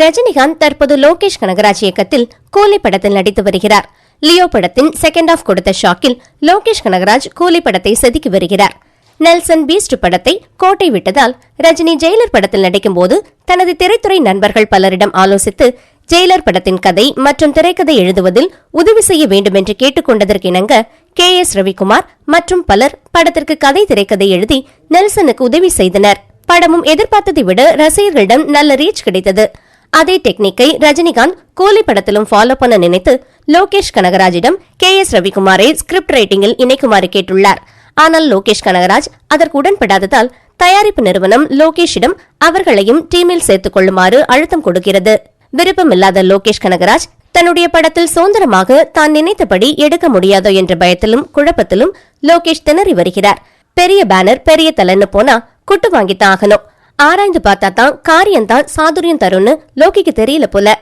ரஜினிகாந்த் தற்போது லோகேஷ் கனகராஜ் இயக்கத்தில் கூலி படத்தில் நடித்து வருகிறார். லியோ படத்தின் செகண்ட் ஆஃப் கொடுத்த ஷாக்கில் லோகேஷ் கனகராஜ் கூலி படத்தை செதுக்கி வருகிறார். நெல்சன் பீஸ்ட் படத்தை கோட்டை விட்டதால் ரஜினி ஜெயிலர் படத்தில் நடிக்கும்போது தனது திரைத்துறை நண்பர்கள் பலரிடம் ஆலோசித்து ஜெயிலர் படத்தின் கதை மற்றும் திரைக்கதை எழுதுவதில் உதவி செய்ய வேண்டும் என்று கேட்டுக்கொண்டதற்கிணங்க கே எஸ் ரவிக்குமார் மற்றும் பலர் படத்திற்கு கதை திரைக்கதை எழுதி நெல்சனுக்கு உதவி செய்தனர். படமும் எதிர்பார்த்ததை விட ரசிகர்களிடம் நல்ல ரீச் கிடைத்தது. அதே டெக்னிக்கை ரஜினிகாந்த் கூலி படத்திலும் ஃபாலோ பண்ண நினைத்து லோகேஷ் கனகராஜிடம் கே எஸ் ரவிக்குமாரை ஸ்கிரிப்ட் ரைட்டிங்கில் இணைக்குமாறு கேட்டுள்ளார். ஆனால் லோகேஷ் கனகராஜ் அதற்கு உடன்படாததால் தயாரிப்பு நிறுவனம் லோகேஷிடம் அவர்களையும் டீமில் சேர்த்துக் கொள்ளுமாறு அழுத்தம் கொடுக்கிறது. விருப்பமில்லாத லோகேஷ் கனகராஜ் தன்னுடைய படத்தில் சுதந்திரமாக தான் நினைத்தபடி எடுக்க முடியாதோ என்ற பயத்திலும் குழப்பத்திலும் லோகேஷ் திணறி வருகிறார். பெரிய பேனர் பெரிய தலைன்னு போனா குட்டு வாங்கித்தான் ஆகணும். ஆராய்ந்து பார்த்தா தான் காரியம்தான் சாதுரியம் தரும்னு லோகிக்கு தெரியல போல.